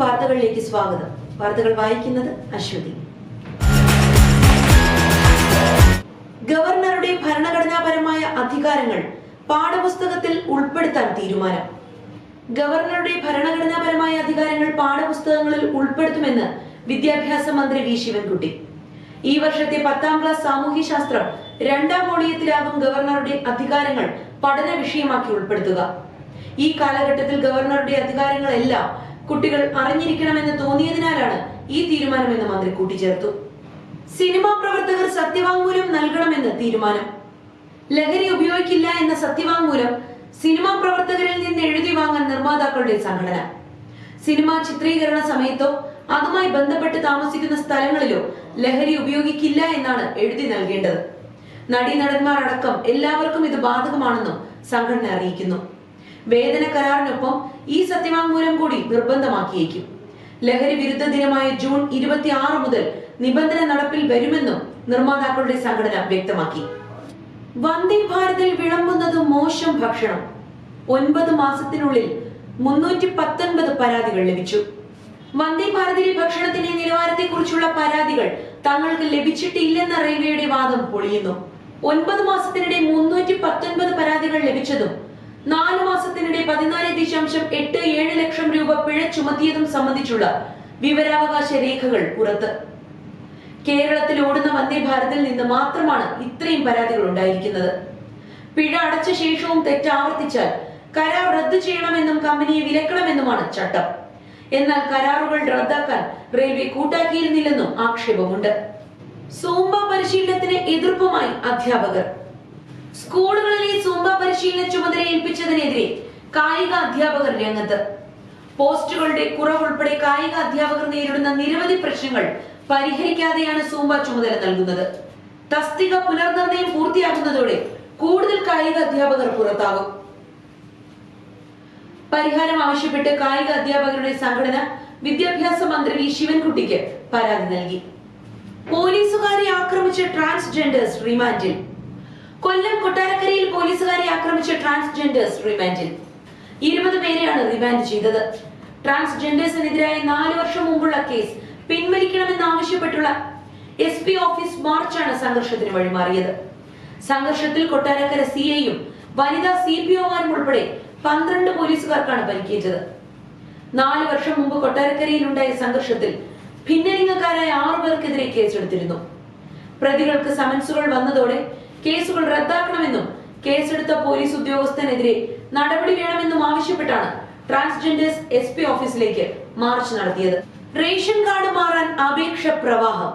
വാർത്തകളിലേക്ക് സ്വാഗതം. വാർത്തകൾ വായിക്കുന്നത് അശ്വതി. ഗവർണറുടെ ഭരണഘടനാപരമായ അധികാരങ്ങൾ പാഠപുസ്തകത്തിൽ ഉൾപ്പെടുത്താൻ തീരുമാനം. ഗവർണറുടെ ഭരണഘടനാപരമായ അധികാരങ്ങൾ പാഠപുസ്തകങ്ങളിൽ ഉൾപ്പെടുത്തുമെന്ന് വിദ്യാഭ്യാസ മന്ത്രി വി. ശിവൻകുട്ടി. ഈ വർഷത്തെ പത്താം ക്ലാസ് സാമൂഹ്യ ശാസ്ത്രം രണ്ടാം വോളിയത്തിലാകും ഗവർണറുടെ അധികാരങ്ങൾ പഠന വിഷയമാക്കി ഉൾപ്പെടുത്തുക. ഈ കാലഘട്ടത്തിൽ ഗവർണറുടെ അധികാരങ്ങളെല്ലാം കുട്ടികൾ അറിഞ്ഞിരിക്കണമെന്ന് തോന്നിയതിനാലാണ് ഈ തീരുമാനമെന്ന് മന്ത്രി കൂട്ടിച്ചേർത്തു. സിനിമാ പ്രവർത്തകർ സത്യവാങ്മൂലം നൽകണമെന്ന് തീരുമാനം. ലഹരി ഉപയോഗിക്കില്ല എന്ന സത്യവാങ്മൂലം സിനിമാ പ്രവർത്തകരിൽ നിന്ന് എഴുതി വാങ്ങാൻ നിർമ്മാതാക്കളുടെ സംഘടന. സിനിമാ ചിത്രീകരണ സമയത്തോ അതുമായി ബന്ധപ്പെട്ട് താമസിക്കുന്ന സ്ഥലങ്ങളിലോ ലഹരി ഉപയോഗിക്കില്ല എന്നാണ് എഴുതി നൽകേണ്ടത്. നടീനടന്മാർ അടക്കം എല്ലാവർക്കും ഇത് ബാധകമാണെന്നും സംഘടന അറിയിക്കുന്നു. വേതന കരാറിനൊപ്പം ഈ സത്യവാങ്മൂലം കൂടി നിർബന്ധമാക്കിയേക്കും. ലഹരി വിരുദ്ധ ദിനമായ ജൂൺ ഇരുപത്തി ആറ് മുതൽ നിബന്ധന നടപ്പിൽ വരുമെന്നും നിർമ്മാതാക്കളുടെ സംഘടന വ്യക്തമാക്കി. വന്ദേ ഭാരതിൽ വിളമ്പുന്നത് മോശം ഭക്ഷണം. ഒൻപത് മാസത്തിനുള്ളിൽ മുന്നൂറ്റി പത്തൊൻപത് പരാതികൾ ലഭിച്ചു. വന്ദേ ഭാരതിലെ ഭക്ഷണത്തിന്റെ നിലവാരത്തെക്കുറിച്ചുള്ള പരാതികൾ തങ്ങൾക്ക് ലഭിച്ചിട്ടില്ലെന്ന റെയിൽവേയുടെ വാദം പൊളിയുന്നു. ഒൻപത് മാസത്തിനിടെ മുന്നൂറ്റി പത്തൊൻപത് പരാതികൾ ലഭിച്ചതും നാലു മാസത്തിനിടെ പതിനാല് ദശാംശം എട്ട് ഏഴ് ലക്ഷം രൂപ പിഴ ചുമത്തിയതും സംബന്ധിച്ചുള്ള വിവരാവകാശ രേഖകൾ പുറത്ത്. കേരളത്തിൽ ഓടുന്ന വന്ദേ ഭാരതിൽ നിന്ന് മാത്രമാണ് ഇത്രയും പരാതികൾ ഉണ്ടായിരിക്കുന്നത്. പിഴ അടച്ച ശേഷവും തെറ്റാവർത്തിച്ചാൽ കരാർ റദ്ദു ചെയ്യണമെന്നും കമ്പനിയെ വിലക്കണമെന്നുമാണ് ചട്ടം. എന്നാൽ കരാറുകൾ റദ്ദാക്കാൻ റെയിൽവേ കൂട്ടാക്കിയിരുന്നില്ലെന്നും ആക്ഷേപമുണ്ട്. സോംബ പരിശീലനത്തിന് എതിർപ്പുമായി അധ്യാപകർ. സ്കൂളുകളിലെ സൂംബ പരിശീലന ചുമതല ഏൽപ്പിച്ചതിനെതിരെ കായിക അധ്യാപകർ രംഗത്ത്. പോസ്റ്റുകളുടെ കുറവ് ഉൾപ്പെടെ കായിക അധ്യാപകർ നേരിടുന്ന നിരവധി പ്രശ്നങ്ങൾ പരിഹരിക്കാതെയാണ് സൂംബ ചുമതല നൽകുന്നത്. തസ്തിക പുനർനിർണയം പൂർത്തിയാക്കുന്നതോടെ കൂടുതൽ കായിക അധ്യാപകർ പുറത്താകും. പരിഹാരം ആവശ്യപ്പെട്ട് കായിക അധ്യാപകരുടെ സംഘടന വിദ്യാഭ്യാസ മന്ത്രി വി. ശിവൻകുട്ടിക്ക് പരാതി നൽകി. പോലീസുകാരെ ആക്രമിച്ച ട്രാൻസ്ജെൻഡേഴ്സ് റിമാൻഡിൽ. കൊല്ലം കൊട്ടാരക്കരയിൽ പോലീസുകാരെ ആക്രമിച്ച ട്രാൻസ്ജെൻഡേഴ്സ് റിമാൻഡിൽ. ഇരുപത് പേരെയാണ് റിമാൻഡ് ചെയ്തത്. ട്രാൻസ്ജെൻഡേഴ്സിനെതിരായ നാല് വർഷം മുമ്പുള്ള കേസ് പിൻവലിക്കണമെന്നാവശ്യപ്പെട്ടുള്ള എസ് പി ഓഫീസ് മാർച്ചാണ് സംഘർഷത്തിന് വഴിമാറിയത്. സംഘർഷത്തിൽ കൊട്ടാരക്കര സി ഐയും വനിതാ സി പി ഒമാരും ഉൾപ്പെടെ പന്ത്രണ്ട് പോലീസുകാർക്കാണ് പരിക്കേറ്റത്. നാല് വർഷം മുമ്പ് കൊട്ടാരക്കരയിലുണ്ടായ സംഘർഷത്തിൽ ഭിന്നലിംഗക്കാരായ ആറു പേർക്കെതിരെ കേസെടുത്തിരുന്നു. പ്രതികൾക്ക് സമൻസുകൾ വന്നതോടെ കേസുകൾ റദ്ദാക്കണമെന്നും കേസെടുത്ത പോലീസ് ഉദ്യോഗസ്ഥനെതിരെ നടപടി വേണമെന്നും ആവശ്യപ്പെട്ടാണ് ട്രാൻസ്ജെൻഡേഴ്സ് എസ് പി ഓഫീസിലേക്ക് മാർച്ച് നടത്തിയത്. റേഷൻ കാർഡ് മാറാൻ അപേക്ഷ പ്രവാഹം.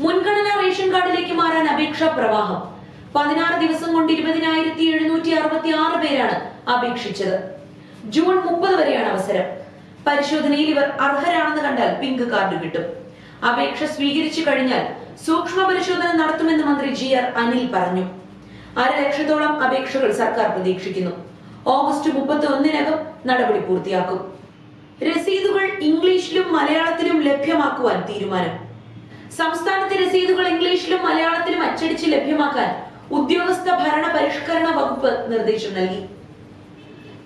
മുൻഗണന റേഷൻ കാർഡിലേക്ക് മാറാൻ അപേക്ഷാ പ്രവാഹം. പതിനാറ് ദിവസം കൊണ്ട് ഇരുപതിനായിരത്തി എഴുന്നൂറ്റി അറുപത്തി ആറ് പേരാണ് അപേക്ഷിച്ചത്. ജൂൺ മുപ്പത് വരെയാണ് അവസരം. പരിശോധനയിൽ ഇവർ അർഹരാണെന്ന് കണ്ടാൽ പിങ്ക് കാർഡ് കിട്ടും. അപേക്ഷ സ്വീകരിച്ചു കഴിഞ്ഞാൽ സൂക്ഷ്മ പരിശോധന നടത്തുമെന്ന് മന്ത്രി ജി ആർ അനിൽ പറഞ്ഞു. അര ലക്ഷത്തോളം അപേക്ഷകൾ സർക്കാർ പ്രതീക്ഷിക്കുന്നു. ഓഗസ്റ്റ് മുപ്പത്തി ഒന്നിനകം നടപടി പൂർത്തിയാക്കും. രസീതുകൾ ഇംഗ്ലീഷിലും മലയാളത്തിലും ലഭ്യമാക്കുവാൻ തീരുമാനം. സംസ്ഥാനത്തെ രസീതുകൾ ഇംഗ്ലീഷിലും മലയാളത്തിലും അച്ചടിച്ച് ലഭ്യമാക്കാൻ ഉദ്യോഗസ്ഥ ഭരണ പരിഷ്കരണ വകുപ്പ് നിർദ്ദേശം നൽകി.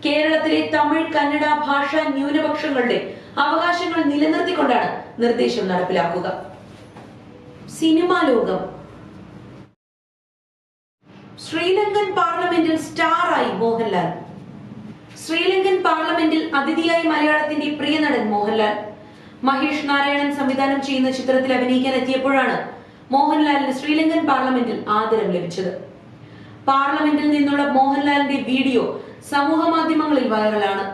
കേരളത്തിലെ തമിഴ് കന്നഡ ഭാഷാ ന്യൂനപക്ഷങ്ങളുടെ അവകാശങ്ങൾ നിലനിർത്തിക്കൊണ്ടാണ് നിർദ്ദേശം നടപ്പിലാക്കുക. സിനിമാ ലോകം. ശ്രീലങ്കൻ പാർലമെന്റിൽ സ്റ്റാറായി മോഹൻലാൽ. ശ്രീലങ്കൻ പാർലമെന്റിൽ അതിഥിയായി മലയാളത്തിന്റെ പ്രിയ നടൻ മോഹൻലാൽ. മഹേഷ് നാരായണൻ സംവിധാനം ചെയ്യുന്ന ചിത്രത്തിൽ അഭിനയിക്കാൻ എത്തിയപ്പോഴാണ് മോഹൻലാലിന് ശ്രീലങ്കൻ പാർലമെന്റിൽ ആദരം ലഭിച്ചത്. പാർലമെന്റിൽ നിന്നുള്ള മോഹൻലാലിന്റെ വീഡിയോ സമൂഹ മാധ്യമങ്ങളിൽ വൈറലാണ്.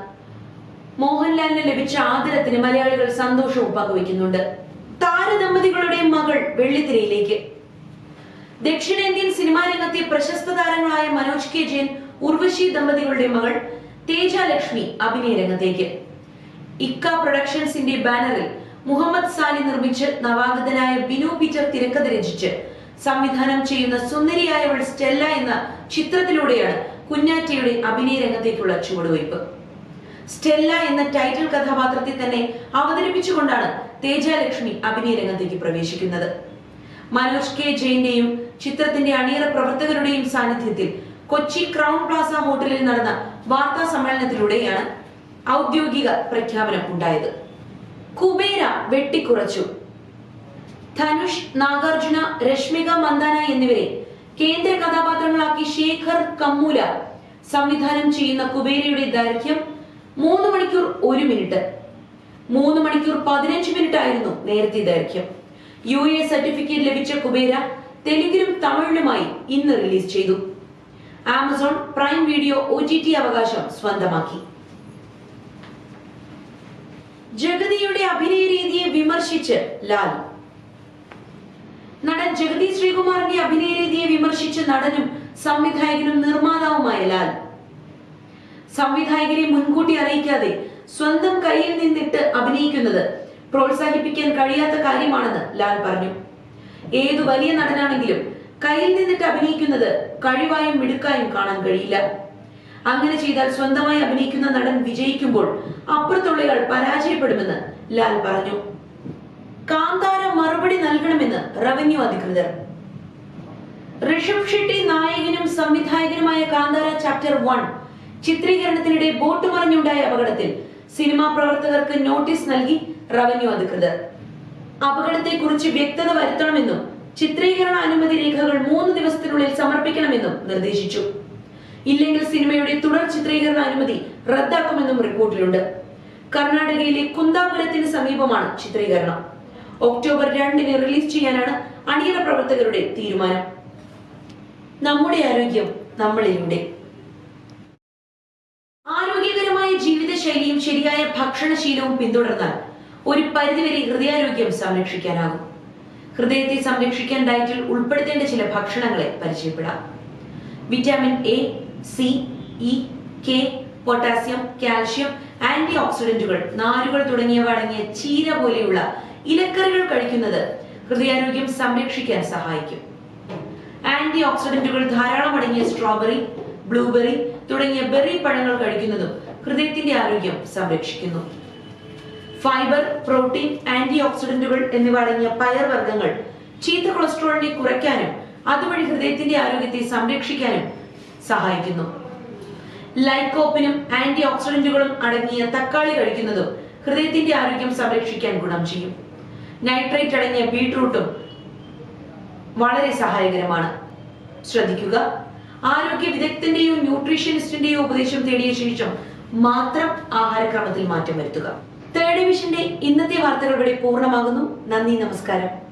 മോഹൻലാലിന് ലഭിച്ച ആദരത്തിന് മലയാളികൾ സന്തോഷവും പങ്കുവയ്ക്കുന്നുണ്ട്. താരദമ്പതികളുടെ മകൾ വെള്ളിത്തിരയിലേക്ക്. ദക്ഷിണേന്ത്യൻ സിനിമാ രംഗത്തെ പ്രശസ്ത താരങ്ങളായ മനോജ് കെ. ജെയിൻ ഉർവശി ദമ്പതികളുടെ മകൾ തേജ ലക്ഷ്മി അഭിനയ രംഗത്തേക്ക്. ഇക്ക പ്രൊഡക്ഷൻസിന്റെ ബാനറിൽ മുഹമ്മദ് സാലി നിർമ്മിച്ച് നവാഗതനായ ബിനു പീറ്റർ തിരക്കഥ രചിച്ച് സംവിധാനം ചെയ്യുന്ന സുന്ദരിയായവൾ സ്റ്റെല്ല എന്ന ചിത്രത്തിലൂടെയാണ് കുഞ്ഞാറ്റയുടെ അഭിനയ രംഗത്തേക്കുള്ള ചുവടുവയ്പ്. സ്റ്റെല്ല എന്ന ടൈറ്റിൽ കഥാപാത്രത്തെ തന്നെ അവതരിപ്പിച്ചുകൊണ്ടാണ് തേജാലക്ഷ്മി അഭിനയ രംഗത്തേക്ക് പ്രവേശിക്കുന്നത്. മനോജ് കെ ജെയിന്റെയും ചിത്രത്തിന്റെ അണിയറ പ്രവർത്തകരുടെയും സാന്നിധ്യത്തിൽ കൊച്ചി ക്രൗൺ പ്ലാസ ഹോട്ടലിൽ നടന്ന വാർത്താ സമ്മേളനത്തിലൂടെയാണ് ഔദ്യോഗിക പ്രഖ്യാപനം ഉണ്ടായത്. കുബേര വെട്ടിക്കുറച്ചു. ധനുഷ് നാഗാർജുന രശ്മിക മന്ദാന എന്നിവരെ കേന്ദ്ര കഥാപാത്രങ്ങളാക്കി ശേഖർ കമ്മൂല സംവിധാനം ചെയ്യുന്ന കുബേരയുടെ ദൈർഘ്യം മൂന്ന് മണിക്കൂർ ഒരു മിനിറ്റ്. മൂന്ന് മണിക്കൂർ പതിനഞ്ച് മിനിറ്റ് ആയിരുന്നു നേരത്തെ ദൈർഘ്യം. യു എ സർട്ടിഫിക്കറ്റ് ലഭിച്ച കുബേര തെലുങ്കിലും തമിഴിലുമായി ഇന്ന് റിലീസ് ചെയ്തു. Amazon Prime Video O T T അവകാശം സ്വന്തമാക്കി. ജഗതിയുടെ അഭിനയ രീതിയെ വിമർശിച്ച് ലാൽ നടൻ ജഗതി ശ്രീകുമാറിന്റെ അഭിനയ രീതിയെ വിമർശിച്ച് നടനും സംവിധായകനും നിർമ്മാതാവുമായ ലാൽ സംവിധായകരെ മുൻകൂട്ടി അറിയിക്കാതെ സ്വന്തം കയ്യിൽ നിന്നിട്ട് അഭിനയിക്കുന്നത് പ്രോത്സാഹിപ്പിക്കാൻ കഴിയാത്ത കാര്യമാണെന്ന് ലാൽ പറഞ്ഞു. ഏതു വലിയ നടനാണെങ്കിലും കയ്യിൽ നിന്നിട്ട് അഭിനയിക്കുന്നത് കഴിവായും മിടുക്കായും കാണാൻ കഴിയില്ല. അങ്ങനെ ചെയ്താൽ സ്വന്തമായി അഭിനയിക്കുന്ന നടൻ വിജയിക്കുമ്പോൾ അപ്പുറത്തുള്ളയാൾ പരാജയപ്പെടുമെന്ന് ലാൽ പറഞ്ഞു. കാന്താര മറുപടി നൽകണമെന്ന് റവന്യൂ അധികൃതർ. ഋഷഭ് ഷെട്ടി നായകനും സംവിധായകനുമായ കാന്താര ചാപ്റ്റർ വൺ ചിത്രീകരണത്തിനിടെ ബോട്ട് മറിഞ്ഞുണ്ടായ അപകടത്തിൽ സിനിമാ പ്രവർത്തകർക്ക് നോട്ടീസ് നൽകി റവന്യൂ അധികൃതർ. അപകടത്തെക്കുറിച്ച് വ്യക്തത വരുത്തണമെന്നും ചിത്രീകരണ അനുമതി രേഖകൾ മൂന്ന് ദിവസത്തിനുള്ളിൽ സമർപ്പിക്കണമെന്നും നിർദ്ദേശിച്ചു. ഇല്ലെങ്കിൽ സിനിമയുടെ തുടർ ചിത്രീകരണ അനുമതി റദ്ദാക്കുമെന്നും റിപ്പോർട്ടിലുണ്ട്. കർണാടകയിലെ കുന്താപുരത്തിന് സമീപമാണ് ചിത്രീകരണം. ഒക്ടോബർ രണ്ടിന് റിലീസ് ചെയ്യാനാണ് അണിയറ പ്രവർത്തകരുടെ തീരുമാനം. നമ്മുടെ ആരോഗ്യം നമ്മളിലൂടെ. ഭക്ഷണശീലവും പിന്തുടർന്നാൽ ഒരു പരിധിവരെ ഹൃദയാരോഗ്യം സംരക്ഷിക്കാനാകും. ഹൃദയത്തെ സംരക്ഷിക്കാൻ ഡയറ്റിൽ ഉൾപ്പെടുത്തേണ്ട ചില ഭക്ഷണങ്ങളെ പരിചയപ്പെടാം. Vitamin A C E K potassium calcium anti ഓക്സിഡന്റുകൾ നാരുകൾ തുടങ്ങിയവ അടങ്ങിയ ചീര പോലെയുള്ള ഇലക്കറികൾ കഴിക്കുന്നത് ഹൃദയാരോഗ്യം സംരക്ഷിക്കാൻ സഹായിക്കും. ആന്റി ഓക്സിഡന്റുകൾ ധാരാളം അടങ്ങിയ സ്ട്രോബെറി ബ്ലൂബെറി തുടങ്ങിയ ബെറി പഴങ്ങൾ കഴിക്കുന്നതും ഹൃദയത്തിന്റെ ആരോഗ്യം സംരക്ഷിക്കുന്നു. ഫൈബർ പ്രോട്ടീൻ ആന്റി ഓക്സിഡന്റുകൾ എന്നിവ അടങ്ങിയ പയർ വർഗങ്ങൾ ചീത്ത കൊളസ്ട്രോളിനെ കുറയ്ക്കാനും അതുവഴി ഹൃദയത്തിന്റെ ആരോഗ്യത്തെ സംരക്ഷിക്കാനും സഹായിക്കുന്നു. ലൈക്കോപ്പിനും ആന്റി ഓക്സിഡന്റുകളും അടങ്ങിയ തക്കാളി കഴിക്കുന്നതും ഹൃദയത്തിന്റെ ആരോഗ്യം സംരക്ഷിക്കാൻ ഗുണം ചെയ്യും. നൈട്രേറ്റ് അടങ്ങിയ ബീട്രൂട്ടും വളരെ സഹായകരമാണ്. ശ്രദ്ധിക്കുക. ആരോഗ്യ വിദഗ്ധന്റെയോ ന്യൂട്രീഷ്യനിസ്റ്റിന്റെയോ ഉപദേശം തേടിയ ശേഷം മാത്രം ആഹാരക്രമത്തിൽ മാറ്റം വരുത്തുക. തേർഡ് ഡിവിഷന്റെ ഇന്നത്തെ വാർത്തകൾ ഇവിടെ പൂർണമാകുന്നു. നന്ദി നമസ്കാരം.